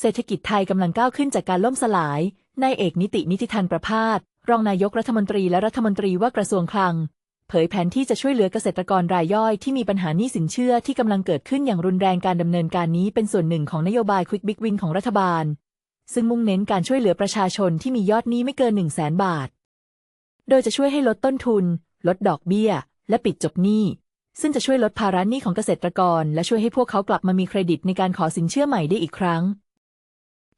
เศรษฐกิจไทยกำลังก้าวขึ้นจากการล่มสลาย นายเอกนิตินิติธันประพาส รองนายกรัฐมนตรีและรัฐมนตรีว่ากระทรวงคลัง เผยแผนที่จะช่วยเหลือเกษตรกรรายย่อยที่มีปัญหาหนี้สินเชื่อที่กำลังเกิดขึ้นอย่างรุนแรงการดำเนินการนี้เป็นส่วนหนึ่งของนโยบาย Quick Big Win ของรัฐบาล ซึ่งมุ่งเน้นการช่วยเหลือประชาชนที่มียอดหนี้ไม่เกิน 1 0 0 0 0แสนบาท โดยจะช่วยให้ลดต้นทุน ลดดอกเบี้ย และปิดจบหนี้ซึ่งจะช่วยลดภาระหนี้ของเกษตรกร และช่วยให้พวกเขากลับมามีเครดิตในการขอสินเชื่อใหม่ได้อีกครั้ง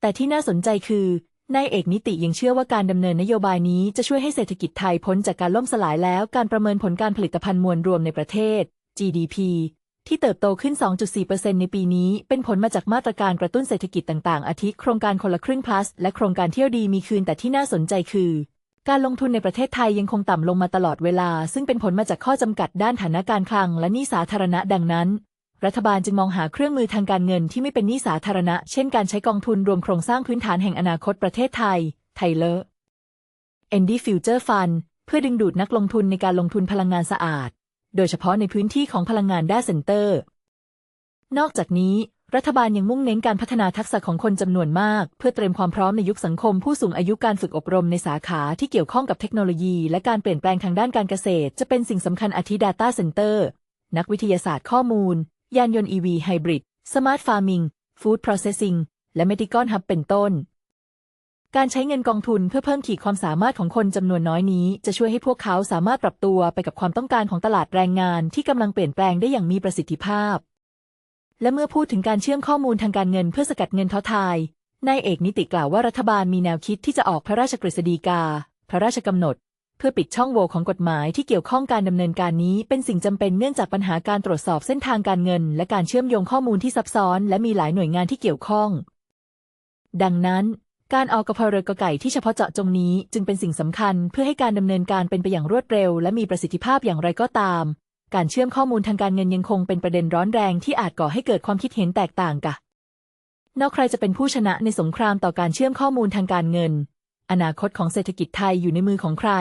แต่ที่น่าสนใจคือนายเอกนิติยังเชื่อว่าการดำเนินนโยบายนี้จะช่วยให้เศรษฐกิจไทยพ้นจากการล่มสลายแล้ว การประเมินผลการผลิตภัณฑ์มวลรวมในประเทศ GDP ที่เติบโตขึ้น 2.4%ในปีนี้ เป็นผลมาจากมาตรการกระตุ้นเศรษฐกิจต่างๆ อาทิโครงการคนละครึ่ง plus และโครงการเที่ยวดีมีคืนแต่ที่น่าสนใจคือ การลงทุนในประเทศไทยยังคงต่ำลงมาตลอดเวลา ซึ่งเป็นผลมาจากข้อจำกัดด้านฐานะการคลังและหนี้สาธารณะดังนั้น รัฐบาลจึงมองหาเครื่องมือทางการเงินที่ไม่เป็นหนี้สาธารณะ เช่นการใช้กองทุนรวมโครงสร้างพื้นฐานแห่งอนาคตประเทศไทย ไทเลอร์ Andy Future Fund เพื่อดึงดูดนักลงทุนในการลงทุนพลังงานสะอาด โดยเฉพาะในพื้นที่ของพลังงานด้าเซ็นเตอร์ นอกจากนี้ รัฐบาลยังมุ่งเน้นการพัฒนาทักษะของคนจำนวนมาก เพื่อเตรียมความพร้อมในยุคสังคมผู้สูงอายุการฝึกอบรมในสาขาที่เกี่ยวข้องกับเทคโนโลยี และการเปลี่ยนแปลงทางด้านการเกษตร จะเป็นสิ่งสำคัญอาทิ Data Center นักวิทยาศาสตร์ข้อมูล ยานยนต์ EV Hybrid Smart Farming Food Processing และ Medical Hub เป็นต้น การใช้เงินกองทุนเพื่อเพิ่มขีดความสามารถของคนจำนวนน้อยนี้ จะช่วยให้พวกเขาสามารถปรับตัวไปกับความต้องการของตลาดแรงงานที่กำลังเปลี่ยนแปลงได้อย่างมีประสิทธิภาพ และเมื่อพูดถึงการเชื่อมข้อมูลทางการเงินเพื่อสกัดเงินท้อทาย นายเอกนิติกล่าวว่ารัฐบาลมีแนวคิดที่จะออกพระราชกฤษฎีกา พระราชกำหนด เพื่อปิดช่องโหว่ของกฎหมายที่เกี่ยวข้องการดำเนินการนี้เป็นสิ่งจำเป็นเนื่องจากปัญหาการตรวจสอบเส้นทางการเงิน และการเชื่อมโยงข้อมูลที่ซับซ้อน และมีหลายหน่วยงานที่เกี่ยวข้อง ดังนั้น การออกกพเรือกไก่ที่เฉพาะเจาะจงนี้จึงเป็นสิ่งสำคัญเพื่อให้การดำเนินการเป็นไปอย่างรวดเร็ว และมีประสิทธิภาพอย่างไรก็ตาม การเชื่อมข้อมูลทางการเงินยังคงเป็นประเด็นร้อนแรงที่อาจก่อให้เกิดความคิดเห็นแตกต่างกะนอกใครจะเป็นผู้ชนะในสงครามต่อการเชื่อมข้อมูลทางการเงิน อนาคตของเศรษฐกิจไทยอยู่ในมือของใคร